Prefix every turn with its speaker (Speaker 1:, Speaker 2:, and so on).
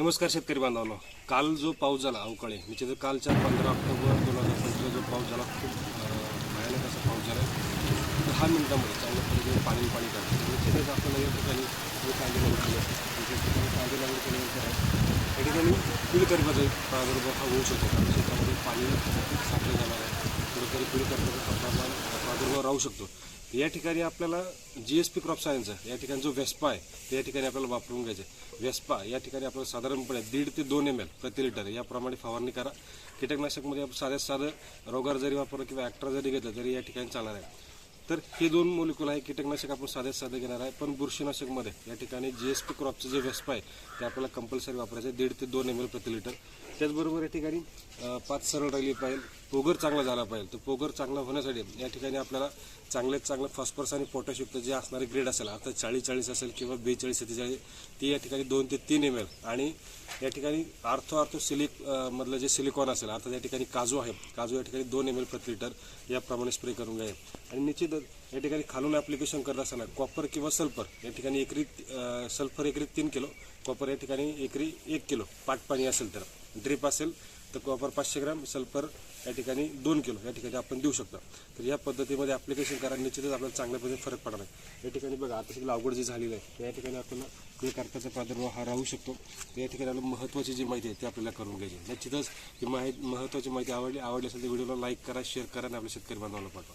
Speaker 1: नमस्कार शेतकरी बांधवांनो. काल जो पाऊस झाला अवकाळी तर कालच्या पंधरा ऑक्टोबर दोन हजार पंचवीसला जो पाऊस झाला खूप भयानक असा पाऊस झाला. दहा मिनटामध्ये चांगल्या पद्धतीने पाणी पाणी काढलं निश्चितच म्हणजे आपल्याला या ठिकाणी कांदे लागवड केले विशेष ठिकाणी कांदे लागवड केल्यानंतर या ठिकाणी पिळकर्पाचा प्रादुर्भाव हा होऊ शकतो. कारण शेतामध्ये पाणी साठलं जाणार आहे. कुठेतरी पिळकर्पाचा प्रादुर्भाव राहू शकतो. या ठिकाणी आपल्याला G S P crop science या ठिकाणी जो वेस्पा आहे ते या ठिकाणी आपल्याला वापरून घ्यायचे वेस्पा या ठिकाणी आपल्याला साधारणपणे दीड ते दोन एम एल प्रति लिटर याप्रमाणे फवारणी करा. कीटकनाशकमध्ये आपण साध्यात साधं रोगार जरी वापरलं किंवा ॲक्ट्रा जरी घेतलं तरी या ठिकाणी चालणार आहे. तर हे दोन मोलिक्युल आहे कीटकनाशक आपण साध्यात साधं घेणार आहे. पण बुरशीनाशकमध्ये या ठिकाणी जी एस पी क्रॉपचं जे व्यस्प आहे ते आपल्याला कंपल्सरी वापरायचं आहे दीड ते दोन एम एल प्रति लिटर त्याचबरोबर या ठिकाणी पाच सरळ राहिली पाहिजे. पोगर चांगला झाला पाहिजे. तर पोगर चांगला होण्यासाठी या ठिकाणी आपल्याला चांगल्यात चांगलं फॉस्फरस आणि पोटॅशयुक्त जे असणारे ग्रेड असेल आता चाळीस चाळीस असेल किंवा बेचाळीस सत्तेचाळीस ती या ठिकाणी दोन ते तीन एम एल आणि या ठिकाणी आर्थो आर्थो सिलिक मधलं जे सिलिकॉन असेल अर्थात या ठिकाणी काजू आहे. काजू या ठिकाणी दोन एम एल प्रति लिटर याप्रमाणे स्प्रे करून घ्या. आणि निश्चितच या ठिकाणी खालून ॲप्लिकेशन करत असताना कॉपर किंवा सल्फर या ठिकाणी एकरी सल्फर एकरी तीन किलो कॉपर या ठिकाणी एकरी एक किलो पाट पाणी असेल तर. ड्रिप असेल तर कॉपर पाचशे ग्रॅम सल्फर या ठिकाणी दोन किलो या ठिकाणी आपण देऊ शकतो. तर या पद्धतीमध्ये ॲप्लिकेशन करा निश्चितच आपल्याला चांगल्या पद्धतीने फरक पडणार आहे. या ठिकाणी बघा आता सगळं अवघड जी झालेली आहे या ठिकाणी आपण जे करताचा प्रादुर्भाव हा राहू शकतो तर या ठिकाणी आपल्याला महत्त्वाची जी माहिती आहे ती आपल्याला करून घ्यायची निश्चितच ही माहिती महत्त्वाची माहिती आवडली आवडली असेल तर व्हिडिओला लाईक करा शेअर करा आणि आपल्या शेतकरी बांधवांना पाठवा.